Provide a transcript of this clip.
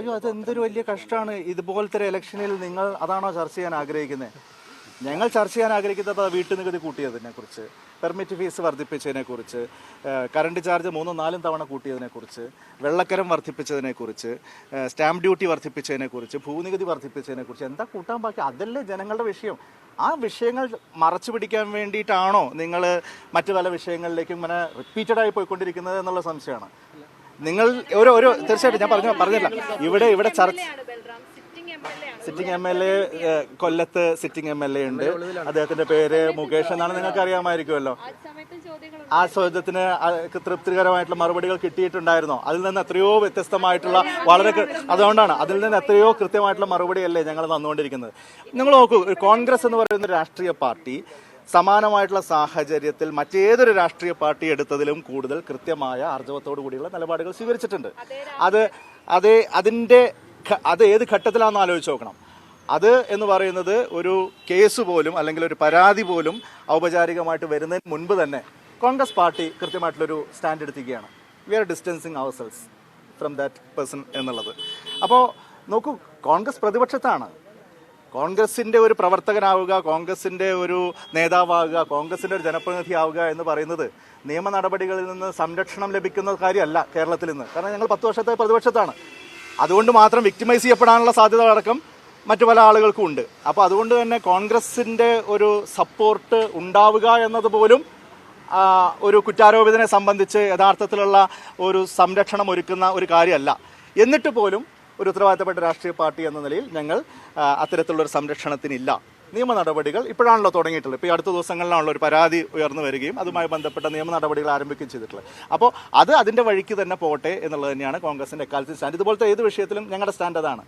അയ്യോ അത് എന്തൊരു വലിയ കഷ്ടമാണ്. ഇതുപോലത്തെ ഇലക്ഷനിൽ നിങ്ങൾ അതാണോ ചർച്ച ചെയ്യാൻ ആഗ്രഹിക്കുന്നത്? ഞങ്ങൾ ചർച്ച ചെയ്യാൻ ആഗ്രഹിക്കുന്നത് വീട്ടു നികുതി കൂട്ടിയതിനെ കുറിച്ച് പെർമിറ്റ് ഫീസ് വർദ്ധിപ്പിച്ചതിനെ കുറിച്ച് കറണ്ട് ചാർജ് മൂന്നും നാലും തവണ കൂട്ടിയതിനെ കുറിച്ച് വെള്ളക്കരം വർദ്ധിപ്പിച്ചതിനെ കുറിച്ച് സ്റ്റാമ്പ് ഡ്യൂട്ടി വർദ്ധിപ്പിച്ചതിനെ കുറിച്ച് ഭൂനികുതി വർദ്ധിപ്പിച്ചതിനെ കുറിച്ച് എന്താ കൂട്ടാൻ ബാക്കി? അതല്ലേ ജനങ്ങളുടെ വിഷയം. ആ വിഷയങ്ങൾ മറച്ചു പിടിക്കാൻ വേണ്ടിയിട്ടാണോ നിങ്ങൾ മറ്റു പല വിഷയങ്ങളിലേക്കും ഇങ്ങനെ റിപ്പീറ്റഡായി പോയിക്കൊണ്ടിരിക്കുന്നത് എന്നുള്ള സംശയമാണ്. നിങ്ങൾ ഓരോ ഒരു തീർച്ചയായിട്ടും ഞാൻ പറഞ്ഞു പറഞ്ഞില്ല. ഇവിടെ ഇവിടെ ചർച്ച സിറ്റിംഗ് എം എൽ എ കൊല്ലത്ത് സിറ്റിംഗ് എം എൽ എ ഉണ്ട്. അദ്ദേഹത്തിന്റെ പേര് മുകേഷ് എന്നാണ് നിങ്ങൾക്ക് അറിയാമായിരിക്കുമല്ലോ. ആ ചോദ്യത്തിന് തൃപ്തികരമായിട്ടുള്ള മറുപടികൾ കിട്ടിയിട്ടുണ്ടായിരുന്നോ. അതിൽ നിന്ന് എത്രയോ വ്യത്യസ്തമായിട്ടുള്ള വളരെ അതുകൊണ്ടാണ്. അതിൽ നിന്ന് എത്രയോ കൃത്യമായിട്ടുള്ള മറുപടിയല്ലേ ഞങ്ങൾ തന്നുകൊണ്ടിരിക്കുന്നത്. നിങ്ങൾ നോക്കൂ കോൺഗ്രസ് എന്ന് പറയുന്ന രാഷ്ട്രീയ പാർട്ടി സമാനമായിട്ടുള്ള സാഹചര്യത്തിൽ മറ്റേതൊരു രാഷ്ട്രീയ പാർട്ടി എടുത്തതിലും കൂടുതൽ കൃത്യമായ ആർജവത്തോടു കൂടിയുള്ള നിലപാടുകൾ സ്വീകരിച്ചിട്ടുണ്ട്. അത് അതേ അതിന്റെ അത് ഏത് ഘട്ടത്തിലാണെന്ന് ആലോചിച്ച് നോക്കണം. അത് എന്ന് പറയുന്നത് ഒരു കേസ് പോലും അല്ലെങ്കിൽ ഒരു പരാതി പോലും ഔപചാരികമായിട്ട് വരുന്നതിന് മുൻപ് തന്നെ കോൺഗ്രസ് പാർട്ടി കൃത്യമായിട്ടുള്ളൊരു സ്റ്റാൻഡ് എടുത്തിരിക്കുകയാണ്. We are distancing ourselves from that person എന്നുള്ളത്. അപ്പോൾ നോക്കൂ കോൺഗ്രസ് പ്രതിപക്ഷത്താണ്. കോൺഗ്രസിന്റെ ഒരു പ്രവർത്തകനാവുക കോൺഗ്രസിന്റെ ഒരു നേതാവാകുക കോൺഗ്രസിന്റെ ഒരു ജനപ്രതിനിധി ആവുക എന്ന് പറയുന്നത് നിയമ നടപടികളിൽ നിന്ന് സംരക്ഷണം ലഭിക്കുന്ന കാര്യമല്ല കേരളത്തിൽ നിന്ന് കാരണം ഞങ്ങൾ പത്ത് വർഷത്തെ പ്രതിപക്ഷത്താണ്. അതുകൊണ്ട് മാത്രം വിക്ടിമൈസ് ചെയ്യപ്പെടാനുള്ള സാധ്യത അടക്കം മറ്റു പല ആളുകൾക്കും ഉണ്ട്. അപ്പോൾ അതുകൊണ്ട് തന്നെ കോൺഗ്രസിന്റെ ഒരു സപ്പോർട്ട് ഉണ്ടാവുക എന്നത് പോലും ഒരു കുറ്റാരോപിതനെ സംബന്ധിച്ച് യഥാർത്ഥത്തിലുള്ള ഒരു സംരക്ഷണം ഒരുക്കുന്ന ഒരു കാര്യമല്ല. എന്നിട്ട് പോലും ഒരു ഉത്തരവാദിത്തപ്പെട്ട രാഷ്ട്രീയ പാർട്ടി എന്ന നിലയിൽ ഞങ്ങൾ അത്തരത്തിലുള്ള ഒരു സംരക്ഷണത്തിനില്ല. നിയമ നടപടികൾ ഇപ്പോഴാണല്ലോ തുടങ്ങിയിട്ടുള്ളത്. ഇപ്പോൾ ഈ അടുത്ത ദിവസങ്ങളിലാണല്ലോ ഒരു പരാതി ഉയർന്നു വരികയും അതുമായി ബന്ധപ്പെട്ട നിയമ നടപടികൾ ആരംഭിക്കുകയും ചെയ്തിട്ടുള്ളത്. അപ്പോൾ അത് അതിന്റെ വഴിക്ക് തന്നെ പോട്ടെ എന്നുള്ളത് തന്നെയാണ് കോൺഗ്രസിന്റെ എക്കാലത്തിൽ സ്റ്റാൻഡ്. ഇതുപോലത്തെ ഏത് വിഷയത്തിലും ഞങ്ങളുടെ സ്റ്റാൻഡ് അതാണ്.